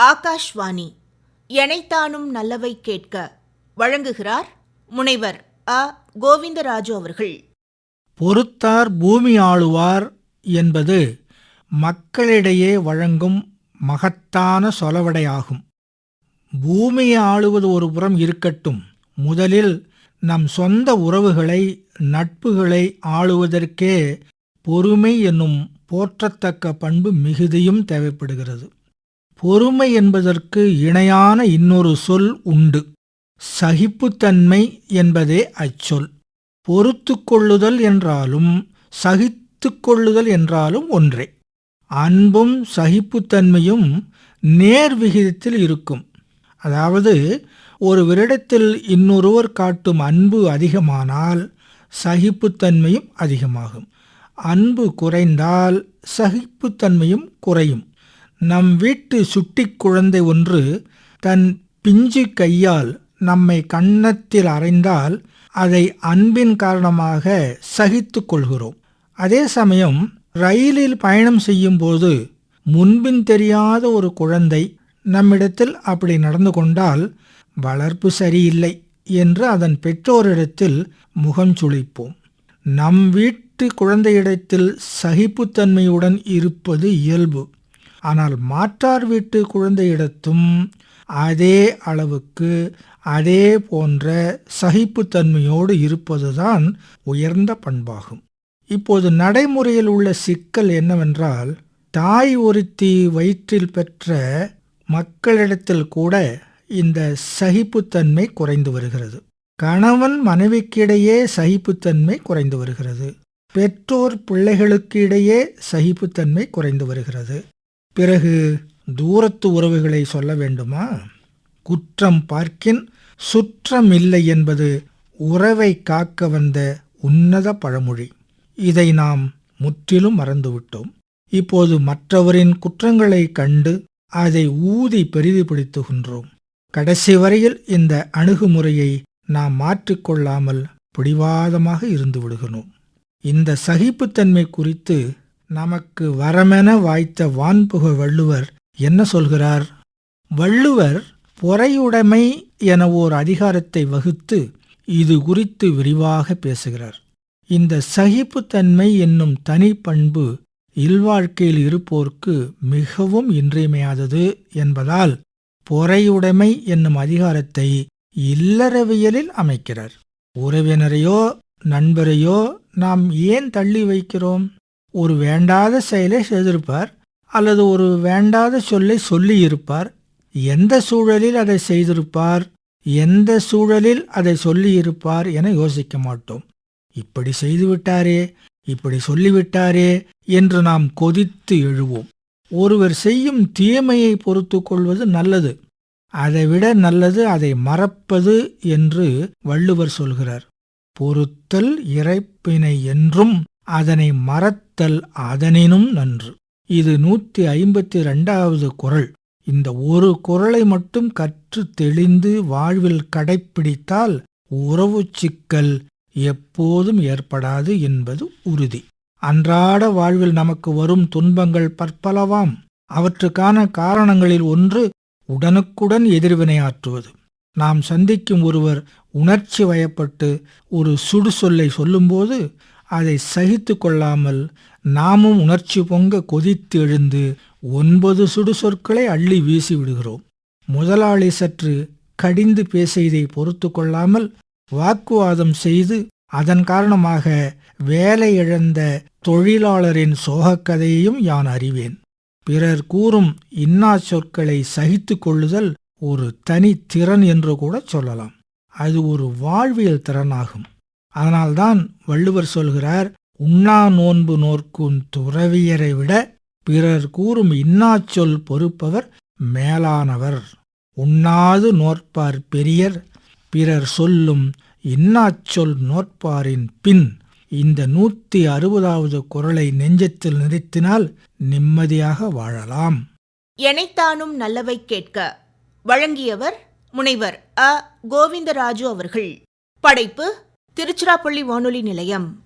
ஆகாஷ்வாணி. எனைத்தானும் நல்லவை கேட்க வழங்குகிறார் முனைவர் அ. கோவிந்தராஜு அவர்கள். பொறுத்தார் பூமி ஆளுவார் என்பது மக்களிடையே வழங்கும் மகத்தான சொலவடையாகும். பூமியை ஆளுவது ஒரு புறம் இருக்கட்டும். முதலில் நம் சொந்த உறவுகளை நட்புகளை ஆளுவதற்கே பொறுமை என்னும் போற்றத்தக்க பண்பு மிகுதியும் தேவைப்படுகிறது. பொறுமை என்பதற்கு இணையான இன்னொரு சொல் உண்டு. சகிப்புத்தன்மை என்பதே அச்சொல். பொறுத்து கொள்ளுதல் என்றாலும் சகித்து கொள்ளுதல் என்றாலும் ஒன்றே. அன்பும் சகிப்புத்தன்மையும் நேர் விகிதத்தில் இருக்கும். அதாவது ஒரு விரிடத்தில் இன்னொருவர் காட்டும் அன்பு அதிகமானால் சகிப்புத்தன்மையும் அதிகமாகும். அன்பு குறைந்தால் சகிப்புத்தன்மையும் குறையும். நம் வீட்டு சுட்டிக் குழந்தை ஒன்று தன் பிஞ்சு கையால் நம்மை கன்னத்தில் அறைந்தால் அதை அன்பின் காரணமாக சகித்து கொள்கிறோம். அதே சமயம் ரயிலில் பயணம் செய்யும்போது முன்பின் தெரியாத ஒரு குழந்தை நம்மிடத்தில் அப்படி நடந்து கொண்டால் வளர்ப்பு சரியில்லை என்று அதன் பெற்றோரிடத்தில் முகம் சுழிப்போம். நம் வீட்டு குழந்தையிடத்தில் சகிப்புத்தன்மையுடன் இருப்பது இயல்பு. ஆனால் மாற்றார் வீட்டு குழந்தையிடத்தும் அதே அளவுக்கு அதே போன்ற சகிப்புத்தன்மையோடு இருப்பதுதான் உயர்ந்த பண்பாகும். இப்போது நடைமுறையில் உள்ள சிக்கல் என்னவென்றால் தாய் ஒருத்தி வயிற்றில் பெற்ற மக்களிடத்தில் கூட இந்த சகிப்புத்தன்மை குறைந்து வருகிறது. கணவன் மனைவிக்கிடையே சகிப்புத்தன்மை குறைந்து வருகிறது. பெற்றோர் பிள்ளைகளுக்கு இடையே சகிப்புத்தன்மை குறைந்து வருகிறது. பிறகு தூரத்து உறவுகளை சொல்ல வேண்டுமா? குற்றம் பார்க்கின் சுற்றம் இல்லை என்பது உறவை காக்க வந்த உன்னத பழமொழி. இதை நாம் முற்றிலும் மறந்துவிட்டோம். இப்போது மற்றவரின் குற்றங்களை கண்டு அதை ஊதி பெரிதுபடுத்துகின்றோம். கடைசி வரையில் இந்த அணுகுமுறையை நாம் மாற்றிக்கொள்ளாமல் பிடிவாதமாக இருந்து விடுகிறோம். இந்த சகிப்புத்தன்மை குறித்து நமக்கு வரமென வாய்த்த வான்புக வள்ளுவர் என்ன சொல்கிறார்? வள்ளுவர் பொறையுடைமை என ஓர் அதிகாரத்தை வகுத்து இது குறித்து விரிவாக பேசுகிறார். இந்த சகிப்புத்தன்மை என்னும் தனி பண்பு இல்வாழ்க்கையில் இருப்போர்க்கு மிகவும் இன்றியமையாதது என்பதால் பொறையுடைமை என்னும் அதிகாரத்தை இல்லறவியலில் அமைக்கிறார். உறவினரையோ நண்பரையோ நாம் ஏன் தள்ளி வைக்கிறோம்? ஒரு வேண்டாத செயலை செய்திருப்பார் அல்லது ஒரு வேண்டாத சொல்லை சொல்லியிருப்பார். எந்த சூழலில் அதை செய்திருப்பார்? எந்த சூழலில் அதை சொல்லியிருப்பார் என யோசிக்க மாட்டோம். இப்படி செய்துவிட்டாரே இப்படி சொல்லிவிட்டாரே என்று நாம் கொதித்து எழுவோம். ஒருவர் செய்யும் தீமையை பொறுத்து கொள்வது நல்லது. அதைவிட நல்லது அதை மறப்பது என்று வள்ளுவர் சொல்கிறார். பொறுத்தல் இறைப்பினை என்றும் அதனை மறத்தல் அதனினும் நன்று. இது நூற்றி ஐம்பத்தி ரெண்டாவது குரல். இந்த ஒரு குரலை மட்டும் கற்று தெளிந்து வாழ்வில் கடைப்பிடித்தால் உறவு சிக்கல் எப்போதும் ஏற்படாது என்பது உறுதி. அன்றாட வாழ்வில் நமக்கு வரும் துன்பங்கள் பற்பலவாம். அவற்றுக்கான காரணங்களில் ஒன்று உடனுக்குடன் எதிர்வினையாற்றுவது நாம் சந்திக்கும் ஒருவர் உணர்ச்சி வயப்பட்டு ஒரு சுடு சொல்லை சொல்லும்போது அதை சகித்து கொள்ளாமல் நாமும் உணர்ச்சி பொங்க கொதித்து எழுந்து ஒன்பது சுடு சொற்களை அள்ளி வீசி விடுகிறோம். முதலாளி சற்று கடிந்து பேசியதை பொறுத்து கொள்ளாமல் வாக்குவாதம் செய்து அதன் காரணமாக வேலை இழந்த தொழிலாளரின் சோகக்கதையையும் யான் அறிவேன். பிறர் கூறும் இன்னா சொற்களை சகித்து கொள்ளுதல் ஒரு தனி திறன் என்று கூட சொல்லலாம். அது ஒரு வாழ்வியல் திறனாகும். அதனால்தான் வள்ளுவர் சொல்கிறார் உண்ணா நோன்பு நோர்க்கும் துறவியரை விட பிறர் கூறும் இன்னாச்சொல் பொறுப்பவர் மேலானவர். உண்ணாது நோற்பார் பெரியர் பிறர் சொல்லும் இன்னாச்சொல் நோற்பாரின் பின். இந்த நூற்றி அறுபதாவது குரலை நெஞ்சத்தில் நிறுத்தினால் நிம்மதியாக வாழலாம். எனைத்தானும் நல்லவை கேட்க வழங்கியவர் முனைவர் அ. கோவிந்தராஜு அவர்கள். படைப்பு திருச்சிராப்பள்ளி வானொலி நிலையம்.